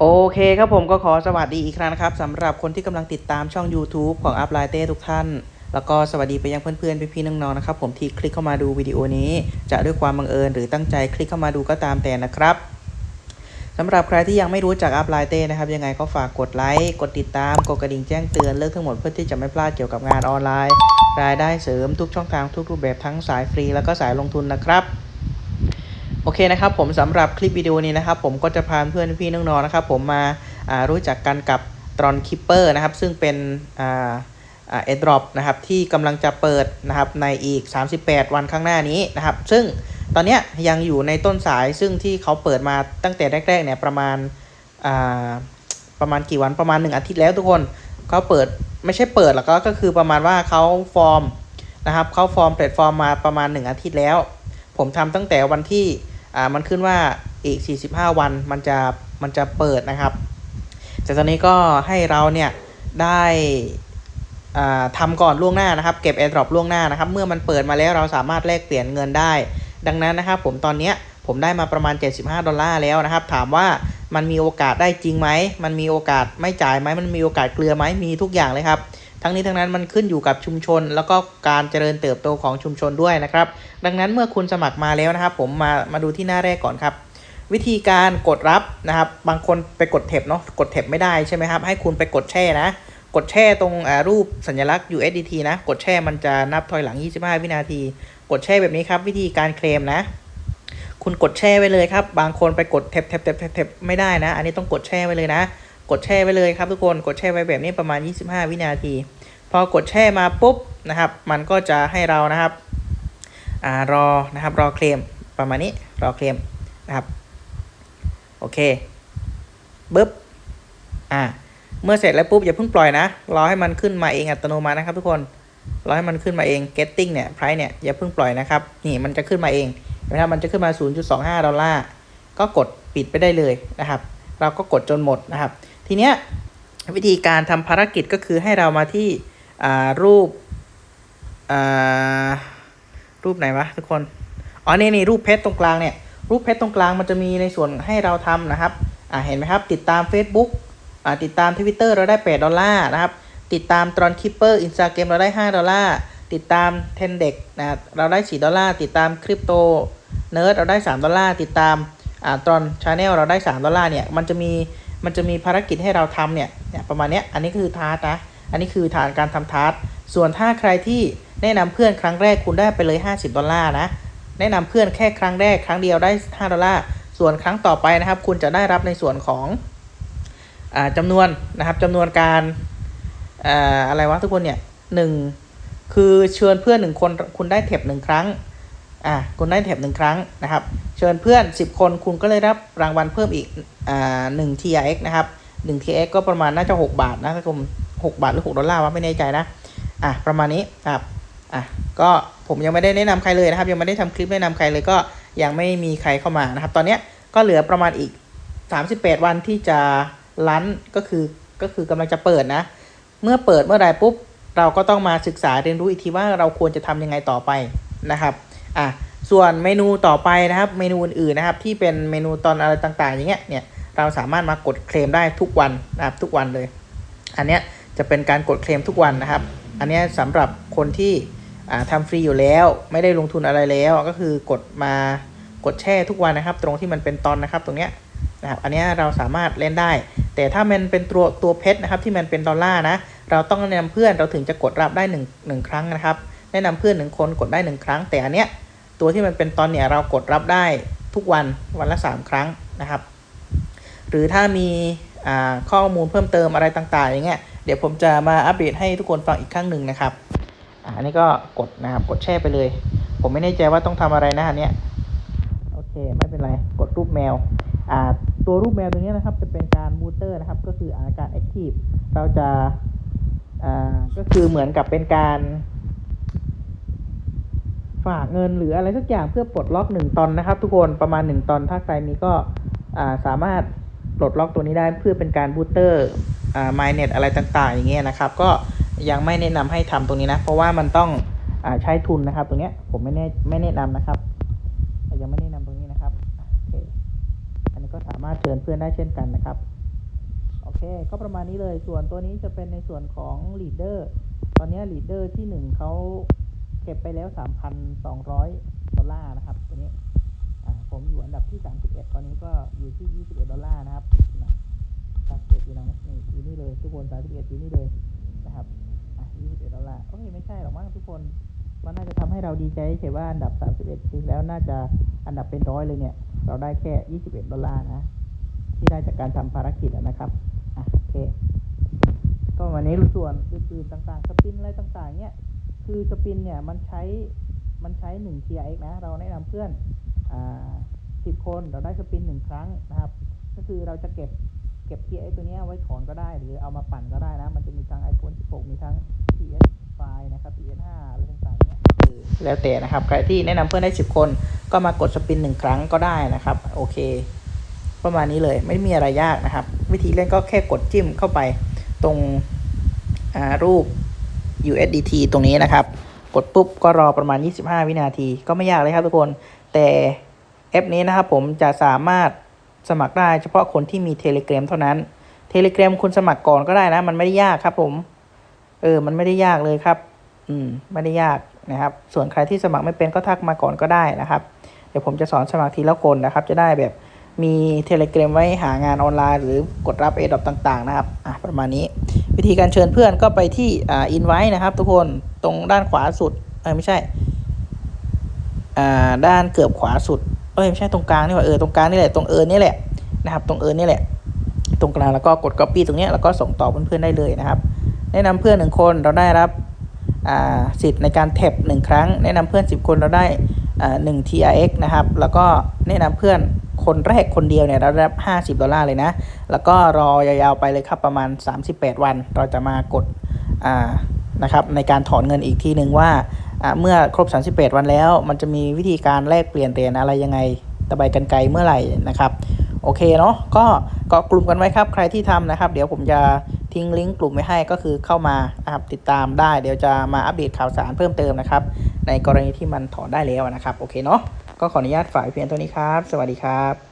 โอเคครับผมก็ขอสวัสดีอีกครั้งนะครับสำหรับคนที่กำลังติดตามช่อง YouTube ของ Up l i t e ทุกท่าน แล้วก็สวัสดีไปยังเพื่อนๆพี่ๆน้องๆนะครับผมที่คลิกเข้ามาดูวิดีโอนี้ จะด้วยความบังเอิญหรือตั้งใจคลิกเข้ามาดูก็ตามแต่นะครับสำหรับใครที่ยังไม่รู้จัก Up l i t e นะครับ ยังไงก็ฝากกดไลค์กดติดตามกดกระดิ่งแจ้งเตือนเลือกทั้งหมดเพื่อที่จะไม่พลาดเกี่ยวกับงานออนไลน์ รายได้เสริมทุกช่องทางทุกรูปแบบทั้งสายฟรี แล้วก็สายลงทุนนะครับ โอเคนะครับผมสำหรับคลิปวิดีโอนี้นะครับผมก็จะพาเพื่อนพี่น้องๆนะครับผมมาารู้จักกันกับตรอนคิปเปอร์นะครับซึ่งเป็นอ่าอ่าเอดรอปนะครับที่กำลังจะเปิดนะครับในอีก 38 วันข้างหน้านี้นะครับซึ่งตอนนี้ยังอยู่ในต้นสายซึ่งที่เขาเปิดมาตั้งแต่แรกๆเนี่ยประมาณาประมาณกี่วันประมาณ 1 อาทิตย์แล้วทุกคนเขาเปิดไม่ใช่เปิดหรอกก็ก็คือประมาณว่าเขาฟอร์มนะครับเขาฟอร์มแพลตฟอร์มมาประมาณ 1 อาทิตย์แล้ว ผมทำตั้งแต่วันที่ อ่ามันขึ้นว่าอีก 45 วันมันจะมันจะเปิดนะครับ แต่ตอนนี้ก็ให้เราเนี่ยได้ทำก่อนล่วงหน้านะครับ เก็บ AirDrop ล่วงหน้านะครับ เมื่อมันเปิดมาแล้วเราสามารถแลกเปลี่ยนเงินได้ ดังนั้นนะครับผมตอนเนี้ยผมได้มาประมาณ 75 ดอลลาร์แล้วนะครับ ถามว่ามันมีโอกาสได้จริงไหม มันมีโอกาสไม่จ่ายไหม มันมีโอกาสเกลือไหมมีทุกอย่างเลยครับ ทั้งนี้ทั้งนั้นมันขึ้นอยู่กับชุมชน แล้วก็การเจริญเติบโตของชุมชนด้วยนะครับ ดังนั้นเมื่อคุณสมัครมาแล้วนะครับ ผมมามาดูที่หน้าแรกก่อนครับ วิธีการกดรับนะครับ บางคนไปกดเทปเนาะกดเทปไม่ได้ใช่ไหมครับ ให้คุณไปกดแช่นะ กดแช่ตรงรูปสัญลักษณ์ USDT นะ กดแช่มันจะนับถอยหลัง 25 วินาที กดแช่แบบนี้ครับ วิธีการเคลมนะคุณกดแช่ไว้เลยครับ บางคนไปกดเทปเทปเทปเทปเทปไม่ได้นะ อันนี้ต้องกดแช่ไว้เลยนะ กดแช่ไว้เลยครับทุกคน กดแช่ไว้แบบนี้ประมาณ 25 วินาที พอกดแช่มาปุ๊บนะครับ มันก็จะให้เรานะครับอรอนะครับรอเคลมประมาณนี้รอเคลมนะครับโอเคปึ๊บอ่าเมื่อเสร็จแล้วปุ๊บอย่าเพิ่งปล่อยนะรอให้มันขึ้นมาเองอัตโนมัตินะครับทุกคนรอให้มันขึ้นมาเอง getting เนี่ย price เนี่ยอย่าเพิ่งปล่อยนะครับนี่มันจะขึ้นมาเองนะครับมันจะขึ้นมา 0.25 ดอลลาร์ก็กดปิดไปได้เลยนะครับ เราก็กดจนหมดนะครับ ทีเนี้ยวิธีการทำภารกิจก็คือให้เรามาที่ รูปอ่ารูปไหนวะทุกคน อ๋อนี่นี่รูปเพชรตรงกลางเนี่ย รูปเพชรตรงกลางมันจะมีในส่วนให้เราทำนะครับ อ่าเห็นไหมครับ ติดตาม Facebook อ่าติดตาม Twitter เราได้ 8 ดอลลาร์นะครับ ติดตามตรอนคิปเปอร์อินสตาแกรมเราได้ 5 ดอลลาร์ ติดตามเทนเด็กนะเราได้ 4 ดอลลาร์ ติดตามคริปโตเนิร์ดเราได้ 3 ดอลลาร์ ติดตามอ่าตรอนชาแนลเราได้ 3 ดอลลาร์เนี่ย มันจะมี มันจะมีภารกิจให้เราทำเนี่ย เนี่ยประมาณเนี้ย อันนี้คือทาร์ตนะ อันนี้คือฐานการทำทาร์ตส่วนถ้าใครที่แนะนำเพื่อนครั้งแรกคุณได้ไปเลย 50 ดอลลาร์นะ แนะนำเพื่อนแค่ครั้งแรกครั้งเดียวได้ 5 ดอลลาร์ ส่วนครั้งต่อไปนะครับ คุณจะได้รับในส่วนของอาจำนวนนะครับจำนวนการออะไรวะทุกคนเนี่ยหนึ่งคือเชิญเพื่อนหนึ่งคนคุณได้เทปหนึ่งครั้งอ่าคุณได้เทปหนึ่งครั้งนะครับ เชิญเพื่อน 10 คนคุณก็เลยรับรางวัลเพิ่มอีกอ่าหนึ่ง TRX นะครับหนึ่ง TRX ก็ประมาณน่าจะ 6 บาทนะทุกคน หกบาทหรือ6ดอลลาร์วะไม่แน่ใจนะอะประมาณนี้ครับอะก็ผมยังไม่ได้แนะนำใครเลยนะครับ ยังไม่ได้ทำคลิปแนะนำใครเลยก็ยังไม่มีใครเข้ามานะครับ ตอนเนี้ยก็เหลือประมาณอีก 38 วันที่จะลั้นก็คือก็คือกำลังจะเปิดนะ เมื่อเปิดเมื่อไรปุ๊บ เราก็ต้องมาศึกษาเรียนรู้อีกทีว่าเราควรจะทำยังไงต่อไปนะครับอะส่วนเมนูต่อไปนะครับ เมนูอื่นๆนะครับ ที่เป็นเมนูตอนอะไรต่างๆ อย่างเงี้ยเนี่ยเราสามารถมากดเคลมได้ทุกวันนะครับทุกวันเลย อันเนี้ย จะเป็นการกดเคลมทุกวันนะครับ อันนี้สำหรับคนที่อ่าทำฟรีอยู่แล้ว ไม่ได้ลงทุนอะไรแล้วก็คือกดมากดแช่ทุกวันนะครับ ตรงที่มันเป็นตอนนะครับตรงเนี้ยนะครับอันนี้เราสามารถเล่นได้ แต่ถ้ามันเป็นตัวตัวเพชรนะครับที่มันเป็นดอลลาร์นะเราต้องแนะนำเพื่อนเราถึงจะกดรับได้หนึ่งหนึ่งครั้งนะครับ แนะนำเพื่อนหนึ่งคนกดได้หนึ่งครั้ง แต่อันเนี้ยตัวที่มันเป็นตอนเนี่ยเรากดรับได้ทุกวันวันละสามครั้งนะครับ หรือถ้ามีข้อมูลเพิ่มเติมอะไรต่างๆอย่างเงี้ย เดี๋ยวผมจะมาอัปเดตให้ทุกคนฟังอีกครั้งหนึ่งนะครับอันนี้ก็กดนะครับกดแช่ไปเลย ผมไม่แน่ใจว่าต้องทำอะไรนะอันเนี้ยโอเคไม่เป็นไรกดรูปแมวอ่าตัวรูปแมวตัวนี้นะครับจะเป็นการมูเตอร์นะครับ ก็คืออาการแอคทีฟเราจะอ่าก็คือเหมือนกับเป็นการฝากเงินหรืออะไรสักอย่างเพื่อปลดล็อกหนึ่งตอนนะครับ ทุกคนประมาณหนึ่งตอนถ้าใครมีก็อ่าสามารถปลดล็อกตัวนี้ได้เพื่อเป็นการบูตเตอร์ อ่า MyNet อะไรต่างๆ อย่างเงี้ยนะครับ ก็ยังไม่แนะนำให้ทำตรงนี้นะ เพราะว่ามันต้องอ่าใช้ทุนนะครับ ตรงเนี้ยผมไม่แน่ไม่แนะนำนะครับ ยังไม่แนะนำตรงนี้นะครับโอเคอันนี้ก็สามารถเชิญเพื่อนได้เช่นกันนะครับโอเค ก็ประมาณนี้เลยส่วนตัวนี้จะเป็นในส่วนของ leader ตอนนี้ leader ที่หนึ่งเขาเก็บไปแล้ว 3,200 ดอลลาร์นะครับตัวนี้อ่าผมอยู่อันดับที่ 31 ตอนนี้ก็อยู่ที่ 21 ดอลลาร์นะครับ นะ31อยู่ไหนนี่อยู่นี่เลยทุกคน31อยู่นี่เลยนะครับอะ21ดอลลาร์โอ้ยไม่ใช่หรอกมั้งทุกคนมันน่าจะทำให้เราดีใจเฉยว่าอันดับ31จริงแล้วน่าจะอันดับเป็นร้อยเลยเนี่ย เราได้แค่21ดดอลลาร์นะ ที่ได้จากการทำภารกิจอะนะครับอะโอเคก็วันนี้ส่วนอื่นๆต่างๆ สปินอะไรต่างๆ เนี่ย คือสปินเนี่ยมันใช้มันใช้1 TRX นะ เราแนะนำเพื่อนอ่า10คนเราได้สปินหนึ่งครั้งนะครับ ก็คือเราจะเก็บ เก็บ TRX ตัวนี้ไว้ถอนก็ได้ หรือเอามาปั่นก็ได้นะ มันจะมีทั้ง iPhone 16 มีทั้ง PS5 นะครับ PS5 อะไรต่างๆเนี่ยแล้วแต่นะครับ ใครที่แนะนำเพื่อนได้ 10 คนก็มากดสปินหนึ่งครั้งก็ได้นะครับ โอเค ประมาณนี้เลยไม่มีอะไรยากนะครับ วิธีเล่นก็แค่กดจิ้มเข้าไปตรงรูป USDT ตรงนี้นะครับ กดปุ๊บก็รอประมาณ 25 วินาที ก็ไม่ยากเลยครับทุกคน แต่แอปนี้นะครับผมจะสามารถ สมัครได้เฉพาะคนที่มี Telegram เท่านั้น Telegram คุณสมัครก่อนก็ได้นะ มันไม่ได้ยากครับผม เออ มันไม่ได้ยากเลยครับ อืม ไม่ได้ยากนะครับ ส่วนใครที่สมัครไม่เป็นก็ทักมาก่อนก็ได้นะครับ เดี๋ยวผมจะสอนสมัครทีละคนนะครับ จะได้แบบมีเทเล gram ไว้หางานออนไลน์หรือกดรับเอดอปต่าง ๆ นะครับ อะ ประมาณนี้ วิธีการเชิญเพื่อนก็ไปที่อ่าอินไว้นะครับ ทุกคนตรงด้านขวาสุดเออไม่ใช่ อ่า ด้านเกือบขวาสุด เอ้ยไม่ใช่ตรงกลางนี่หว่าเออตรงกลางนี่แหละตรงเอินนี่แหละนะครับ ตรงเอินนี่แหละ ตรงกลางแล้วก็กด copy ตรงนี้แล้วก็ส่งต่อเพื่อนๆได้เลยนะครับ แนะนำเพื่อนหนึ่งคนเราได้รับสิทธิ์ในการแท็บหนึ่งครั้ง แนะนำเพื่อน 10 คนเราได้หนึ่ง TRX นะครับ แล้วก็แนะนำเพื่อนคนแรกคนเดียวเนี่ยเราได้รับ 50 ดอลลาร์เลยนะ แล้วก็รอยาวๆไปเลยครับประมาณ 38 วัน เราจะมากดนะครับในการถอนเงินอีกทีหนึ่งว่า เมื่อครบ38วันแล้ว มันจะมีวิธีการแลกเปลี่ยนเหรียญอะไรยังไงตะไบกันไกลเมื่อไหร่นะครับ โอเคเนาะก็เกาะกลุ่มกันไว้ครับ ใครที่ทำนะครับ เดี๋ยวผมจะทิ้งลิงก์กลุ่มไว้ให้ก็คือเข้ามานะครับติดตามได้ เดี๋ยวจะมาอัปเดตข่าวสารเพิ่มเติมนะครับ ในกรณีที่มันถอนได้แล้วนะครับ โอเคเนาะก็ขออนุญาตฝากเพียงเท่านี้ครับ สวัสดีครับ